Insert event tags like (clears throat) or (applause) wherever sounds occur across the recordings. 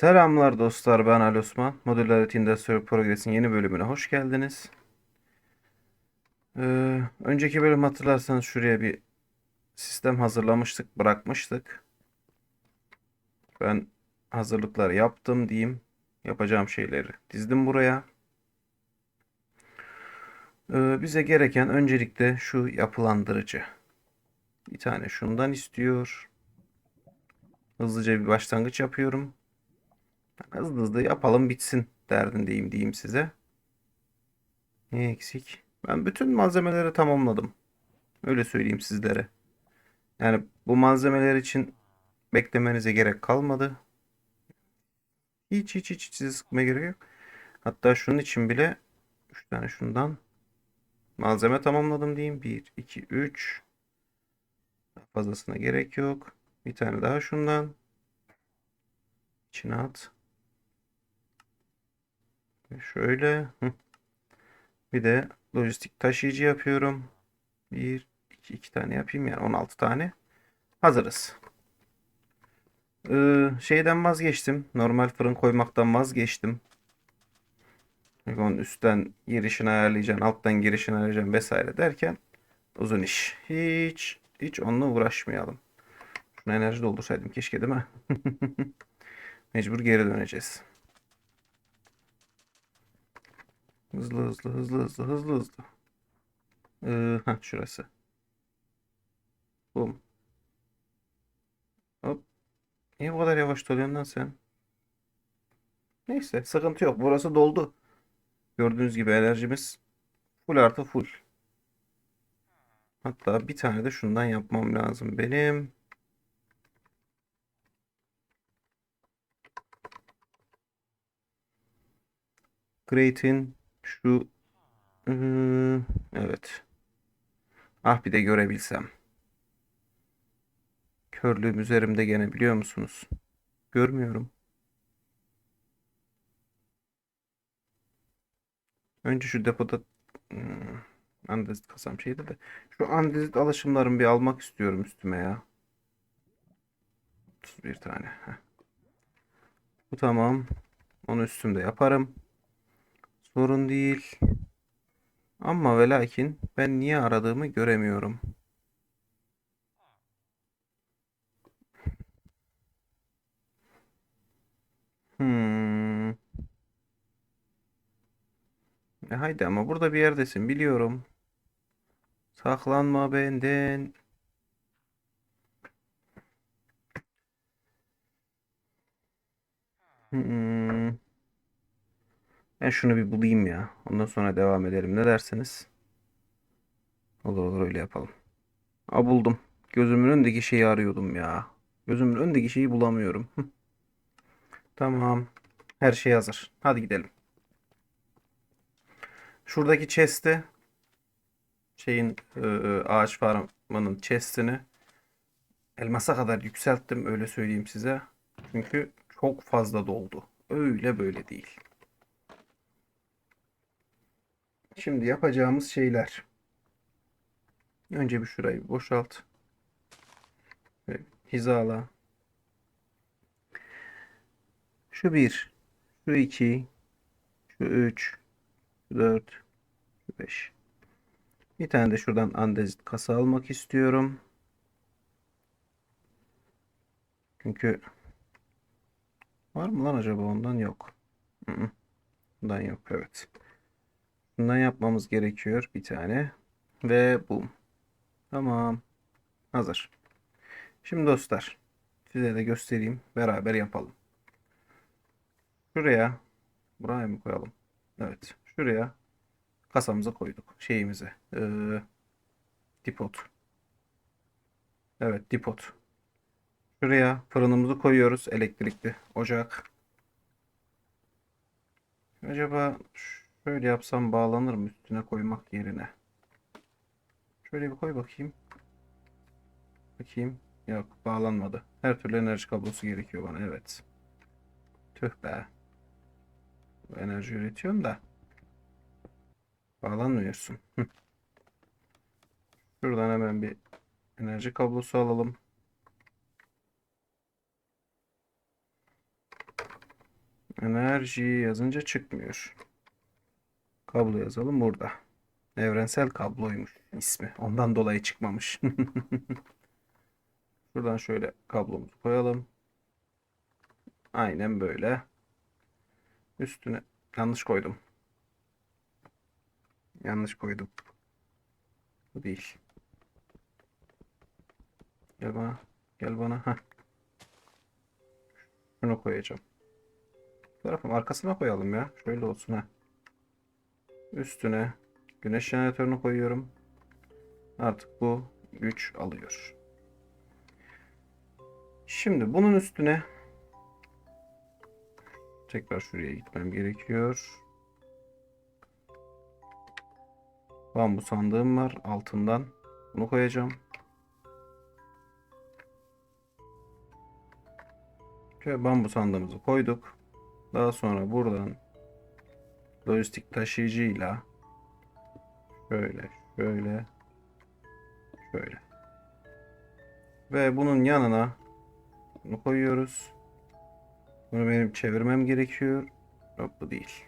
Selamlar dostlar ben Ali Osman. Modularity Industrial Progress'in yeni bölümüne hoş geldiniz. Ee, önceki bölüm hatırlarsanız şuraya bir sistem hazırlamıştık, bırakmıştık. Ben hazırlıklar yaptım diyeyim. Yapacağım şeyleri dizdim buraya. Ee, bize gereken öncelikle şu yapılandırıcı. Bir tane şundan istiyor. Hızlıca bir başlangıç yapıyorum. Hızlı hızlı yapalım bitsin derdindeyim diyeyim size. Ne eksik? Ben bütün malzemeleri tamamladım. Öyle söyleyeyim sizlere. Yani bu malzemeler için beklemenize gerek kalmadı. Hiç hiç hiç, hiç sizi sıkmaya gerek yok. Hatta şunun için bile 3 tane şundan malzeme tamamladım diyeyim. 1, 2, 3. Daha fazlasına gerek yok. Bir tane daha şundan. İçine at. Şöyle. hı. Bir de lojistik taşıyıcı yapıyorum. Bir, iki, iki tane yapayım yani 16 tane. Hazırız. Ee, şeyden vazgeçtim. Normal fırın koymaktan vazgeçtim. Çünkü onun üstten girişini ayarlayacaksın, alttan girişini ayarlayacaksın vesaire derken uzun iş. Hiç hiç onunla uğraşmayalım. Şuna enerji doldursaydım keşke değil mi? (laughs) Mecbur geri döneceğiz. Hızlı hızlı hızlı hızlı hızlı hızlı. Ee, heh, şurası. Bum. Hop. Niye bu kadar yavaş doluyorsun lan sen? Neyse sıkıntı yok. Burası doldu. Gördüğünüz gibi enerjimiz full artı full. Hatta bir tane de şundan yapmam lazım benim. Great'in şu Iı, evet. Ah bir de görebilsem. Körlüğüm üzerimde gene biliyor musunuz? Görmüyorum. Önce şu depoda hmm, andezit kasam şeydi de şu andezit alışımlarımı bir almak istiyorum üstüme ya. 31 tane. Heh. Bu tamam. Onu üstümde yaparım. Sorun değil. Ama ve lakin ben niye aradığımı göremiyorum. Hmm. E haydi ama burada bir yerdesin biliyorum. Saklanma benden. Hmm. Ben şunu bir bulayım ya. Ondan sonra devam edelim. Ne dersiniz? Olur olur öyle yapalım. Aa buldum. Gözümün önündeki şeyi arıyordum ya. Gözümün önündeki şeyi bulamıyorum. Tamam. Her şey hazır. Hadi gidelim. Şuradaki chest'i şeyin e, ağaç farmının chest'ini elmasa kadar yükselttim öyle söyleyeyim size. Çünkü çok fazla doldu. Öyle böyle değil. Şimdi yapacağımız şeyler. Önce bir şurayı boşalt. Ve hizala. Şu bir, şu iki, şu üç, şu dört, şu beş. Bir tane de şuradan andezit kasa almak istiyorum. Çünkü var mı lan acaba ondan yok. Hı -hı. Ondan yok evet. Bundan yapmamız gerekiyor bir tane. Ve bu. Tamam. Hazır. Şimdi dostlar. Size de göstereyim. Beraber yapalım. Şuraya. Buraya mı koyalım? Evet. Şuraya. Kasamıza koyduk. Şeyimizi. Ee, dipot. Evet dipot. Şuraya fırınımızı koyuyoruz. Elektrikli ocak. Acaba Şöyle yapsam bağlanır mı üstüne koymak yerine? Şöyle bir koy bakayım. Bakayım. Yok bağlanmadı. Her türlü enerji kablosu gerekiyor bana. Evet. Tüh be. Bu enerji üretiyorum da. Bağlanmıyorsun. Şuradan hemen bir enerji kablosu alalım. Enerji yazınca çıkmıyor. Kablo yazalım burada. Evrensel kabloymuş ismi. Ondan dolayı çıkmamış. (laughs) Şuradan şöyle kablomuzu koyalım. Aynen böyle. Üstüne yanlış koydum. Yanlış koydum. Bu değil. Gel bana. Gel bana. Heh. Şunu koyacağım. Bu tarafın arkasına koyalım ya. Şöyle olsun ha. Üstüne güneş jeneratörünü koyuyorum. Artık bu güç alıyor. Şimdi bunun üstüne tekrar şuraya gitmem gerekiyor. Bambu sandığım var altından. Bunu koyacağım. Şöyle bambu sandığımızı koyduk. Daha sonra buradan lojistik taşıyıcıyla şöyle şöyle şöyle ve bunun yanına bunu koyuyoruz. Bunu benim çevirmem gerekiyor. Hop bu değil.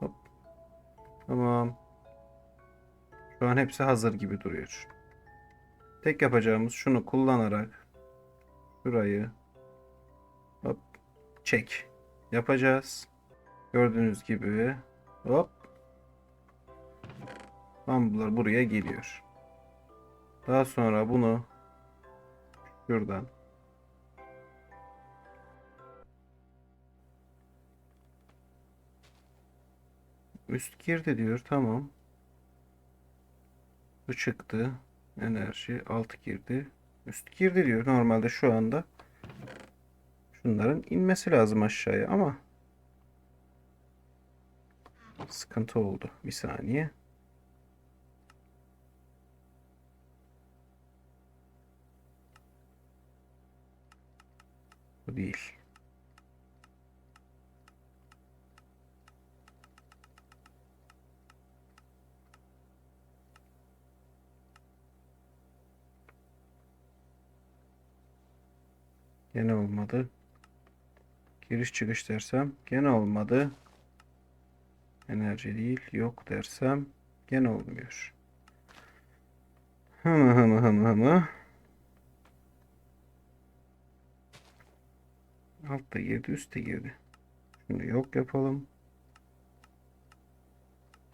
Hop. Tamam. Şu an hepsi hazır gibi duruyor. Tek yapacağımız şunu kullanarak şurayı hop çek yapacağız. Gördüğünüz gibi hop bambular buraya geliyor. Daha sonra bunu şuradan üst girdi diyor. Tamam. Bu çıktı. Enerji alt girdi. Üst girdi diyor. Normalde şu anda şunların inmesi lazım aşağıya ama sıkıntı oldu. Bir saniye. Bu değil. Gene olmadı. Giriş çıkış dersem gene olmadı. Enerji değil yok dersem gene olmuyor. Hımı hımı hımı hımı. Altta girdi üstte girdi. Şunu yok yapalım.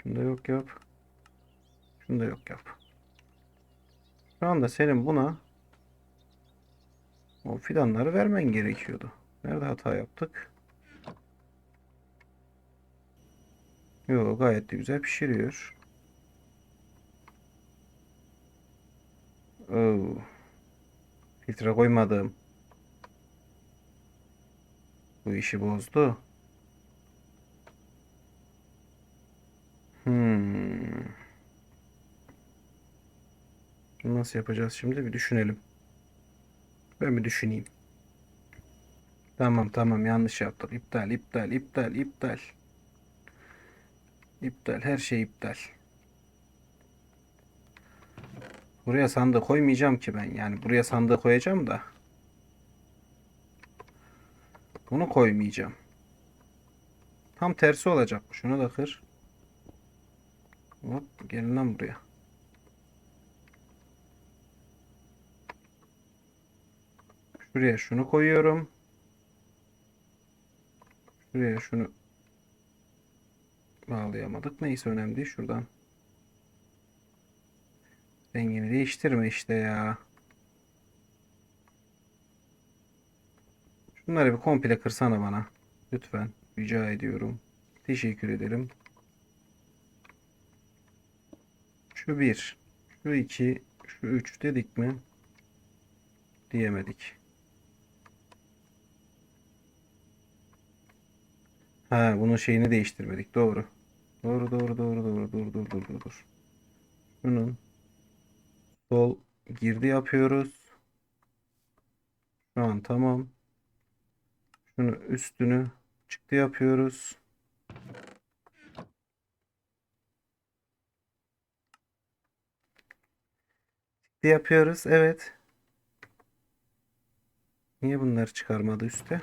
Şunu da yok yap. Şunu da yok yap. Şu anda senin buna o fidanları vermen gerekiyordu. Nerede hata yaptık? Yo gayet de güzel pişiriyor. Oo. Filtre koymadım. Bu işi bozdu. Hmm. Nasıl yapacağız şimdi bir düşünelim. Ben bir düşüneyim. Tamam tamam yanlış yaptık. İptal iptal iptal iptal. İptal her şey iptal. Buraya sandığı koymayacağım ki ben. Yani buraya sandığı koyacağım da. Bunu koymayacağım. Tam tersi olacak. Şunu da kır. Hop gelin lan buraya. Şuraya şunu koyuyorum. Şuraya şunu bağlayamadık. Neyse önemli değil. Şuradan rengini değiştirme işte ya. Şunları bir komple kırsana bana. Lütfen. Rica ediyorum. Teşekkür ederim. Şu bir. Şu iki. Şu üç dedik mi? Diyemedik. Ha bunun şeyini değiştirmedik. Doğru. Doğru doğru doğru doğru doğru doğru doğru doğru. doğru. Şunun sol girdi yapıyoruz. Şu an tamam. Şunu üstünü çıktı yapıyoruz. Çıktı yapıyoruz. Evet. Niye bunları çıkarmadı üste?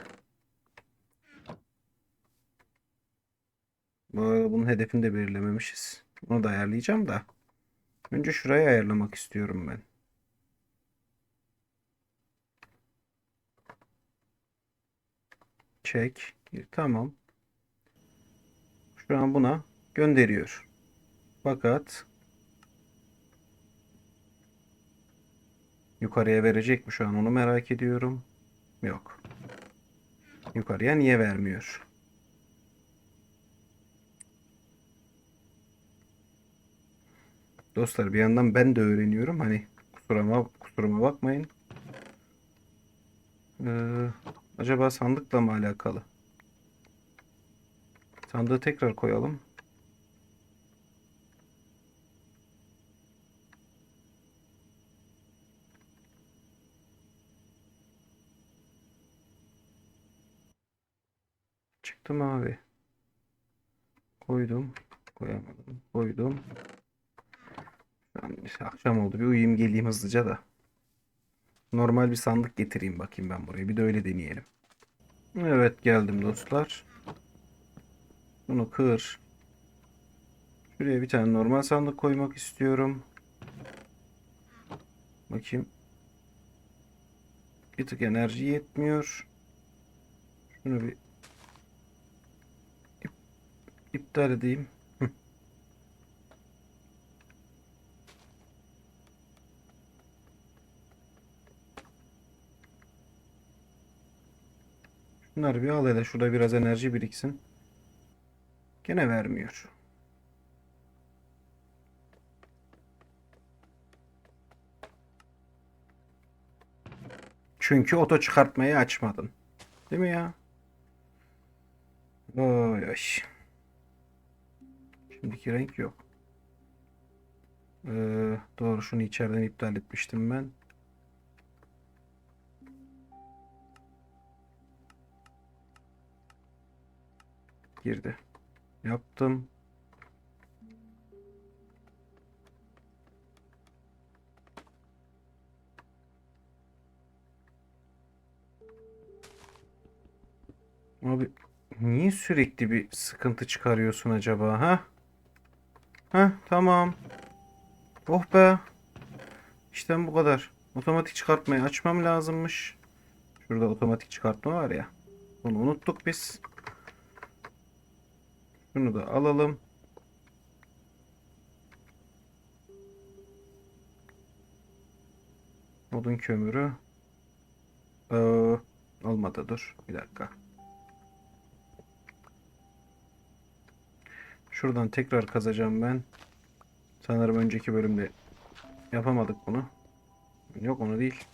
Bu arada bunun hedefini de belirlememişiz. Bunu da ayarlayacağım da. Önce şurayı ayarlamak istiyorum ben. Çek. Tamam. Şu an buna gönderiyor. Fakat yukarıya verecek mi şu an onu merak ediyorum. Yok. Yukarıya niye vermiyor? Dostlar bir yandan ben de öğreniyorum. Hani kusuruma, kusuruma bakmayın. Ee, acaba sandıkla mı alakalı? Sandığı tekrar koyalım. Çıktı mı abi? Koydum. Koyamadım. Koydum. Akşam oldu. Bir uyuyayım geleyim hızlıca da. Normal bir sandık getireyim bakayım ben buraya. Bir de öyle deneyelim. Evet geldim dostlar. Bunu kır. Şuraya bir tane normal sandık koymak istiyorum. Bakayım. Bir tık enerji yetmiyor. Şunu bir ip- iptal edeyim. Hı. Şunları bir al hele. Şurada biraz enerji biriksin. Gene vermiyor. Çünkü oto çıkartmayı açmadın. Değil mi ya? Oy oy. Şimdiki renk yok. Ee, doğru şunu içeriden iptal etmiştim ben. Girdi. Yaptım. Abi niye sürekli bir sıkıntı çıkarıyorsun acaba ha? Ha tamam. Oh be. İşte bu kadar. Otomatik çıkartmayı açmam lazımmış. Şurada otomatik çıkartma var ya. Bunu unuttuk biz. Şunu da alalım. Odun kömürü. Ee, olmadı dur. Bir dakika. Şuradan tekrar kazacağım ben. Sanırım önceki bölümde yapamadık bunu. Yok onu değil.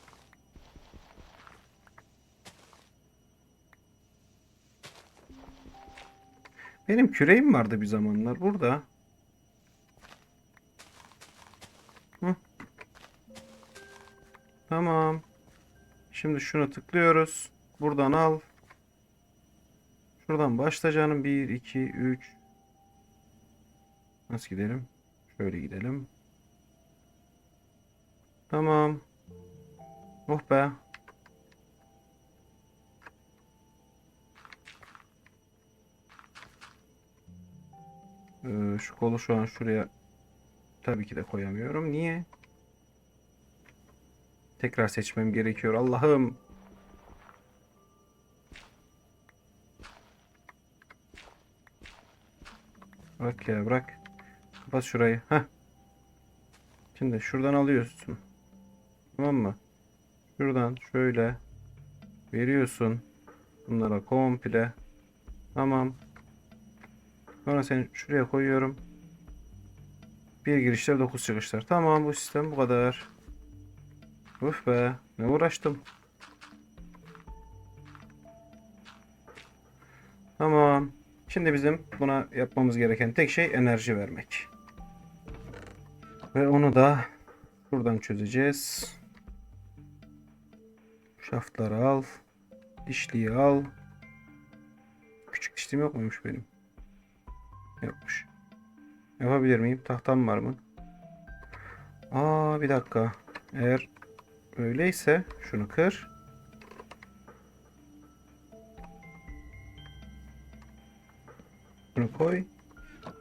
Benim küreğim vardı bir zamanlar burada. Tamam. Şimdi şunu tıklıyoruz. Buradan al. Şuradan başla canım. 1, 2, 3. Nasıl gidelim? Şöyle gidelim. Tamam. Oh be. Ee, şu kolu şu an şuraya tabii ki de koyamıyorum. Niye? Tekrar seçmem gerekiyor. Allah'ım. Bırak bırak. Kapat şurayı. Heh. Şimdi şuradan alıyorsun. Tamam mı? Şuradan şöyle veriyorsun. Bunlara komple. Tamam. Sonra seni şuraya koyuyorum. Bir girişler 9 çıkışlar. Tamam bu sistem bu kadar. Uf be ne uğraştım. Tamam. Şimdi bizim buna yapmamız gereken tek şey enerji vermek. Ve onu da şuradan çözeceğiz. Şaftları al. Dişliği al. Küçük dişliğim yok muymuş benim? Yokmuş. Yapabilir miyim? Tahtam var mı? Aa bir dakika. Eğer öyleyse şunu kır. Şunu koy.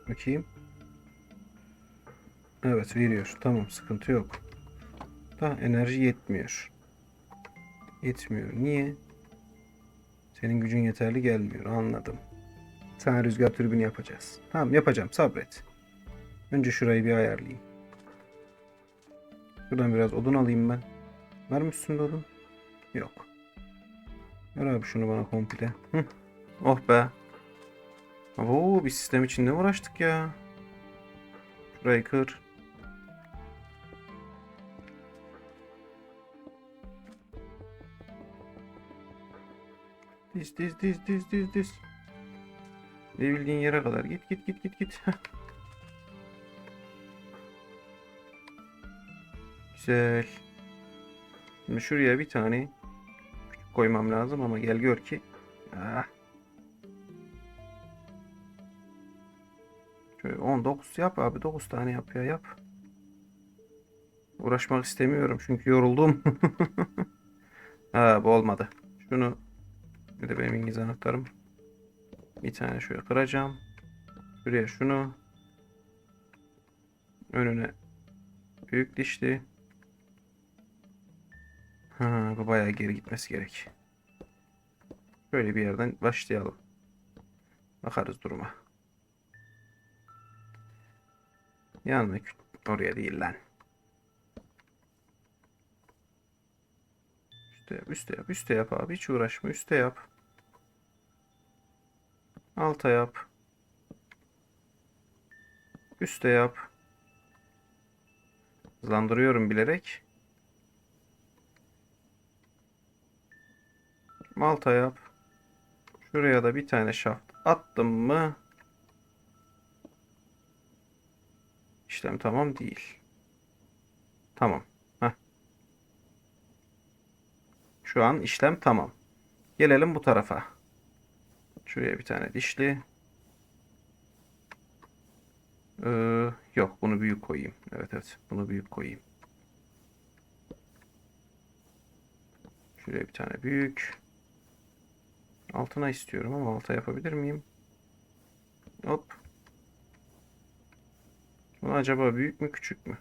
Bakayım. Evet veriyor. Tamam sıkıntı yok. Da enerji yetmiyor. Yetmiyor. Niye? Senin gücün yeterli gelmiyor. Anladım. Sana rüzgar türbünü yapacağız. Tamam yapacağım. Sabret. Önce şurayı bir ayarlayayım. Şuradan biraz odun alayım ben. Var mı üstünde odun? Yok. Ver abi şunu bana komple. Hı. Oh be. Oo, bir sistem için ne uğraştık ya. Şurayı kır. Diz diz diz diz diz diz. Gidebildiğin yere kadar git git git git git. (laughs) Güzel. Şimdi şuraya bir tane küçük koymam lazım ama gel gör ki. Ah. Şöyle 19 yap abi 9 tane yap ya yap. Uğraşmak istemiyorum çünkü yoruldum. (laughs) ha bu olmadı. Şunu bir de benim İngiliz anahtarım. Bir tane şöyle kıracağım. Şuraya şunu. Önüne büyük dişli. Ha, bu bayağı geri gitmesi gerek. Böyle bir yerden başlayalım. Bakarız duruma. Yanına oraya değil lan. Üste yap, üste yap, üste yap abi. Hiç uğraşma, üste yap. Alta yap. Üste yap. Hızlandırıyorum bilerek. Alta yap. Şuraya da bir tane şaft attım mı? İşlem tamam değil. Tamam. Heh. Şu an işlem tamam. Gelelim bu tarafa. Şuraya bir tane dişli. Ee, yok bunu büyük koyayım. Evet evet bunu büyük koyayım. Şuraya bir tane büyük. Altına istiyorum ama alta yapabilir miyim? Hop. Bu acaba büyük mü küçük mü?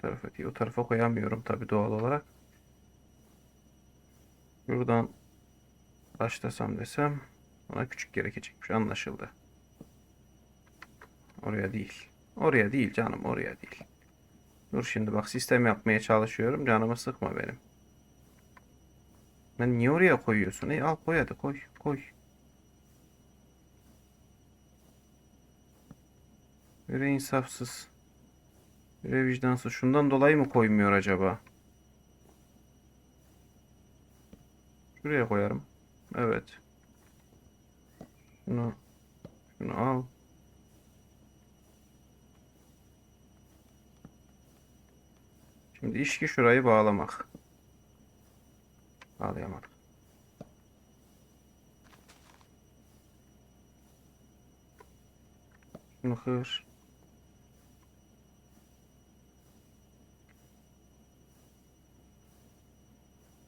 Tarafa değil, o tarafa koyamıyorum tabii doğal olarak. Buradan başlasam desem bana küçük gerekecekmiş anlaşıldı. Oraya değil. Oraya değil canım oraya değil. Dur şimdi bak sistem yapmaya çalışıyorum. Canımı sıkma benim. Ben niye oraya koyuyorsun? Ey al koy hadi koy koy. Böyle insafsız. Böyle vicdansız. Şundan dolayı mı koymuyor acaba? Şuraya koyarım. Evet. Şunu şunu al. Şimdi iş ki şurayı bağlamak. Bağlayamadım. Şunu kır.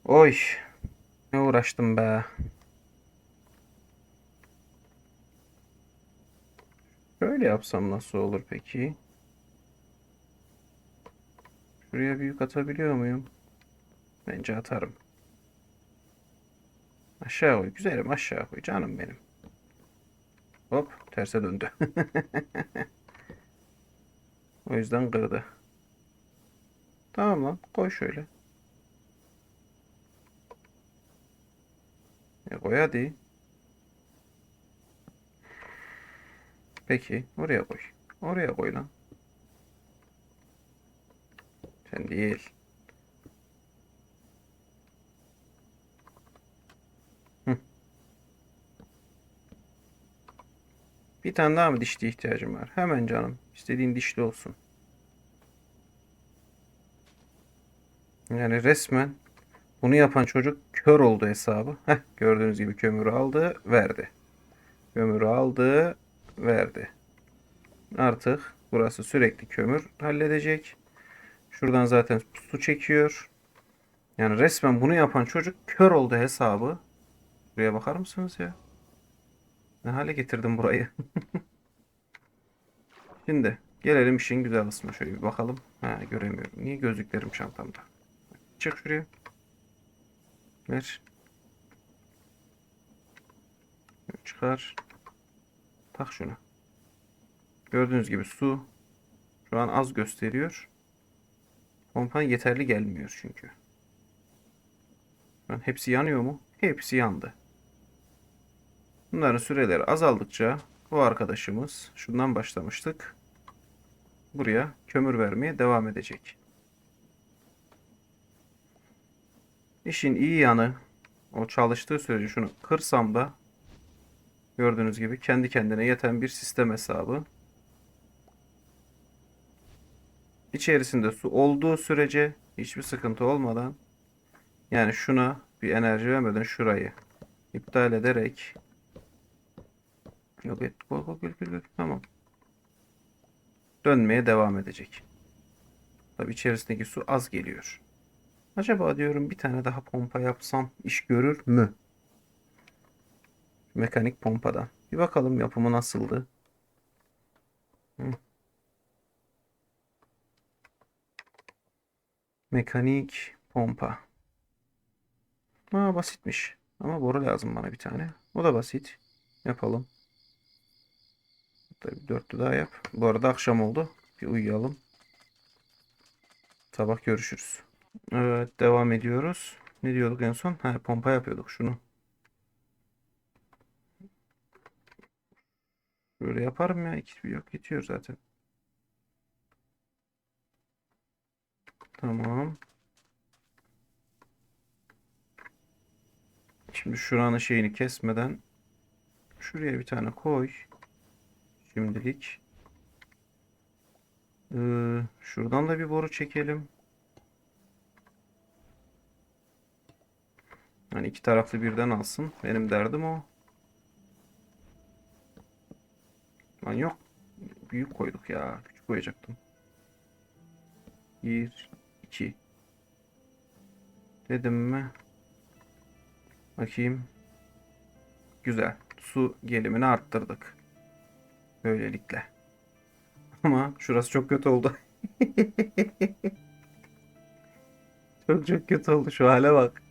Oy. Ne uğraştım be. Şöyle yapsam nasıl olur peki? Şuraya büyük atabiliyor muyum? Bence atarım. Aşağı koy. Güzelim aşağı koy. Canım benim. Hop. Terse döndü. (laughs) O yüzden kırdı. Tamam lan. Koy şöyle. E koy hadi. Peki. Oraya koy. Oraya koy lan. Sen değil. Bir tane daha mı dişli ihtiyacım var? Hemen canım. İstediğin dişli olsun. Yani resmen bunu yapan çocuk kör oldu hesabı. Heh, gördüğünüz gibi kömürü aldı, verdi. Kömürü aldı, verdi. Artık burası sürekli kömür halledecek. Şuradan zaten su çekiyor. Yani resmen bunu yapan çocuk kör oldu hesabı. Buraya bakar mısınız ya? Ne hale getirdim burayı? (laughs) Şimdi gelelim işin güzel kısmına. Şöyle bir bakalım. Ha göremiyorum. Niye gözlüklerim çantamda? Çık şuraya. Ver. Çıkar. Tak şunu. Gördüğünüz gibi su şu an az gösteriyor. Pompa yeterli gelmiyor çünkü. An hepsi yanıyor mu? Hepsi yandı. Bunların süreleri azaldıkça bu arkadaşımız şundan başlamıştık. Buraya kömür vermeye devam edecek. İşin iyi yanı o çalıştığı sürece şunu kırsam da gördüğünüz gibi kendi kendine yeten bir sistem hesabı. İçerisinde su olduğu sürece hiçbir sıkıntı olmadan yani şuna bir enerji vermeden şurayı iptal ederek yok et gol gol gol gol. tamam dönmeye devam edecek. Tabi içerisindeki su az geliyor. Acaba diyorum bir tane daha pompa yapsam iş görür mü? Mekanik pompadan. Bir bakalım yapımı nasıldı. Hı. Mekanik pompa. Ha basitmiş. Ama boru lazım bana bir tane. O da basit. Yapalım. Hatta bir dörtlü daha yap. Bu arada akşam oldu. Bir uyuyalım. Sabah görüşürüz. Evet devam ediyoruz. Ne diyorduk en son? Ha pompa yapıyorduk şunu. Böyle yaparım ya. İki yok yetiyor zaten. Tamam. Şimdi şuranın şeyini kesmeden şuraya bir tane koy. Şimdilik. Ee, şuradan da bir boru çekelim. Hani iki taraflı birden alsın. Benim derdim o. Lan yok. Büyük koyduk ya. Küçük koyacaktım. Bir, iki. Dedim mi? Bakayım. Güzel. Su gelimini arttırdık. Böylelikle. Ama şurası çok kötü oldu. (laughs) Çok çok kötü oldu. Şu hale bak.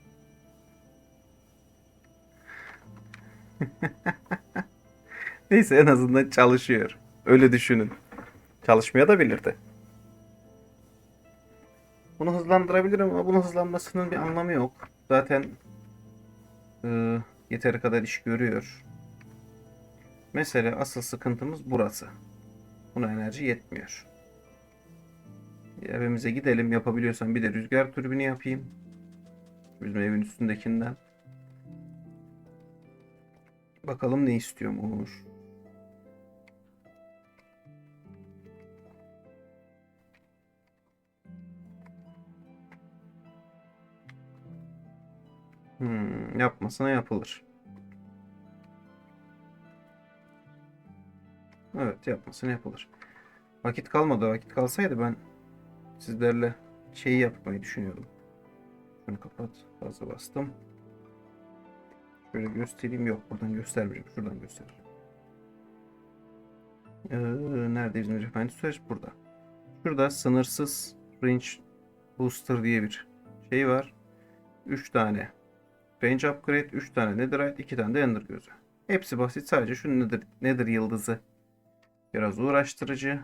(laughs) Neyse en azından çalışıyor. Öyle düşünün. Çalışmaya da bilirdi. Bunu hızlandırabilirim ama bunun hızlanmasının bir anlamı yok. Zaten e, yeteri kadar iş görüyor. Mesele asıl sıkıntımız burası. Buna enerji yetmiyor. Evimize gidelim. Yapabiliyorsam bir de rüzgar türbini yapayım. Bizim evin üstündekinden. Bakalım ne istiyormuş. Hmm, yapmasına yapılır. Evet yapmasına yapılır. Vakit kalmadı. Vakit kalsaydı ben sizlerle şeyi yapmayı düşünüyordum. Şunu kapat. Fazla bastım. Şöyle göstereyim. Yok buradan göstermeyeceğim. Şuradan göstereceğim. Ee, nerede bizim referans süreç? Burada. Şurada sınırsız range booster diye bir şey var. 3 tane range upgrade, 3 tane netherite, 2 tane de ender gözü. Hepsi basit. Sadece şu nether, nether yıldızı biraz uğraştırıcı.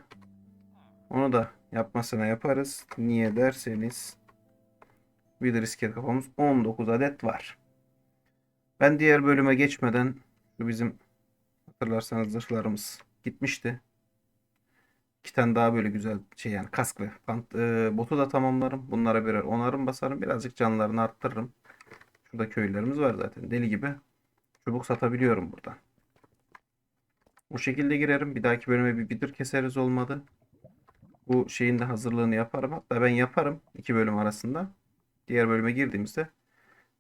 Onu da yapmasına yaparız. Niye derseniz bir de riske kafamız 19 adet var. Ben diğer bölüme geçmeden şu bizim hatırlarsanız zırhlarımız gitmişti. İki tane daha böyle güzel şey yani kask ve pant, e, botu da tamamlarım. Bunlara birer onarım basarım. Birazcık canlarını arttırırım. Şurada köylerimiz var zaten. Deli gibi çubuk satabiliyorum buradan. Bu şekilde girerim. Bir dahaki bölüme bir bidir keseriz olmadı. Bu şeyin de hazırlığını yaparım. Hatta ben yaparım iki bölüm arasında. Diğer bölüme girdiğimizde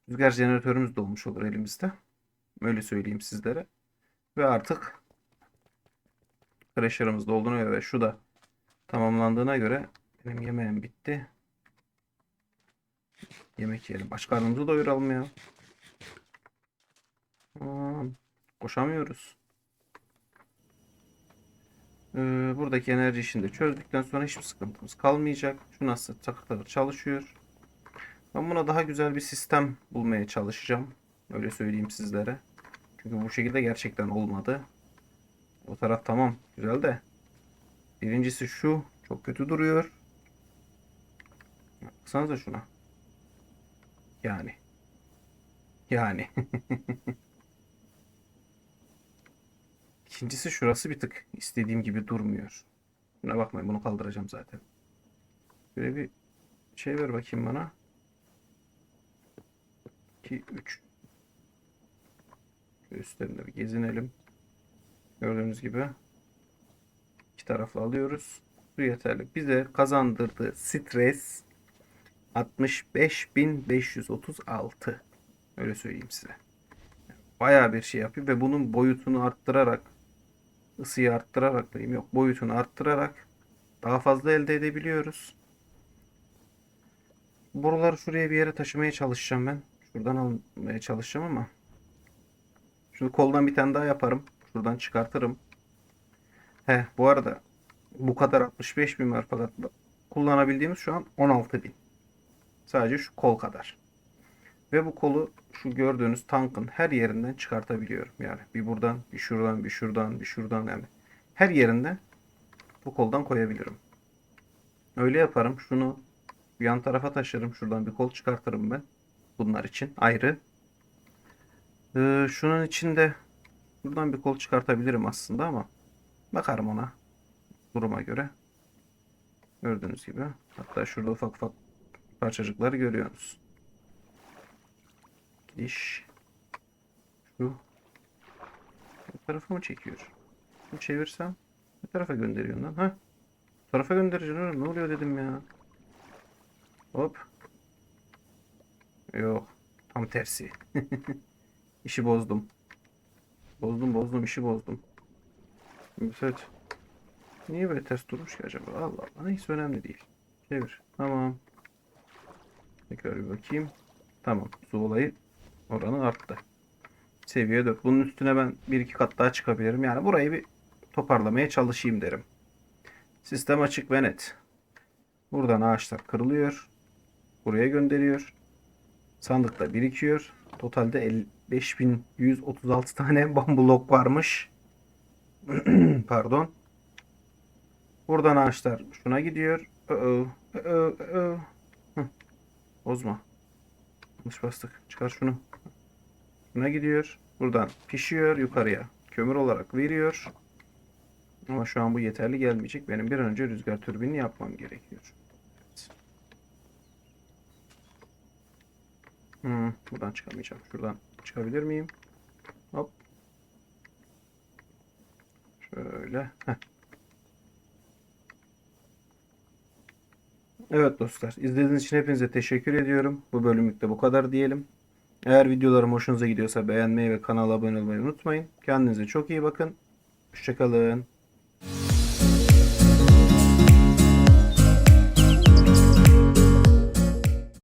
rüzgar jeneratörümüz de olmuş olur elimizde. Öyle söyleyeyim sizlere. Ve artık Crasher'ımız da olduğuna göre şu da tamamlandığına göre benim yemeğim bitti. Yemek yiyelim. Aç karnımızı doyuralım ya. Koşamıyoruz. Ee, buradaki enerji işini de çözdükten sonra hiçbir sıkıntımız kalmayacak. Şu nasıl takır çalışıyor. Ben buna daha güzel bir sistem bulmaya çalışacağım. Öyle söyleyeyim sizlere. Çünkü bu şekilde gerçekten olmadı. O taraf tamam. Güzel de. Birincisi şu. Çok kötü duruyor. Baksanıza şuna. Yani. Yani. (laughs) İkincisi şurası bir tık istediğim gibi durmuyor. Buna bakmayın bunu kaldıracağım zaten. Böyle bir şey ver bakayım bana. 2 3 Üstlerinde bir gezinelim. Gördüğünüz gibi iki taraflı alıyoruz. Bu yeterli. Bize kazandırdığı stres 65.536. Öyle söyleyeyim size. Bayağı bir şey yapıyor ve bunun boyutunu arttırarak ısıyı arttırarak diyeyim yok boyutunu arttırarak daha fazla elde edebiliyoruz. Boruları şuraya bir yere taşımaya çalışacağım ben. Şuradan almaya çalışacağım ama şunu koldan bir tane daha yaparım. Şuradan çıkartırım. He bu arada bu kadar 65 bin var fakat kullanabildiğimiz şu an 16 bin. Sadece şu kol kadar. Ve bu kolu şu gördüğünüz tankın her yerinden çıkartabiliyorum. Yani bir buradan, bir şuradan, bir şuradan, bir şuradan yani. Her yerinden bu koldan koyabilirim. Öyle yaparım. Şunu yan tarafa taşırım. Şuradan bir kol çıkartırım ben. Bunlar için ayrı. Ee, şunun içinde buradan bir kol çıkartabilirim aslında ama bakarım ona duruma göre. Gördüğünüz gibi. Hatta şurada ufak ufak parçacıkları görüyorsunuz. Gidiş. Şu. Bu tarafa mı çekiyor? Şunu çevirsem ne tarafa gönderiyorsun lan? Ha? Bu tarafa göndereceksin oğlum. Ne oluyor dedim ya. Hop. Yok. Tam tersi. (laughs) İşi bozdum. Bozdum bozdum işi bozdum. Evet. Niye böyle ters durmuş ki acaba? Allah Allah. Neyse önemli değil. Çevir. Tamam. Tekrar bir bakayım. Tamam. Su olayı oranı arttı. Seviye 4. Bunun üstüne ben bir iki kat daha çıkabilirim. Yani burayı bir toparlamaya çalışayım derim. Sistem açık ve net. Buradan ağaçlar kırılıyor. Buraya gönderiyor. Sandıkta birikiyor. Totalde 5136 tane (laughs) bambulok varmış. (clears throat) Pardon. Buradan ağaçlar şuna gidiyor. Uh -oh. Bozma. Yanlış bastık. Çıkar şunu. Şuna gidiyor. Buradan pişiyor yukarıya. Kömür olarak veriyor. Ama şu an bu yeterli gelmeyecek. Benim bir an önce rüzgar türbini yapmam gerekiyor. Hmm, buradan çıkamayacağım. Şuradan çıkabilir miyim? Hop. Şöyle. Heh. Evet dostlar, izlediğiniz için hepinize teşekkür ediyorum. Bu bölümlük de bu kadar diyelim. Eğer videolarım hoşunuza gidiyorsa beğenmeyi ve kanala abone olmayı unutmayın. Kendinize çok iyi bakın. Hoşçakalın.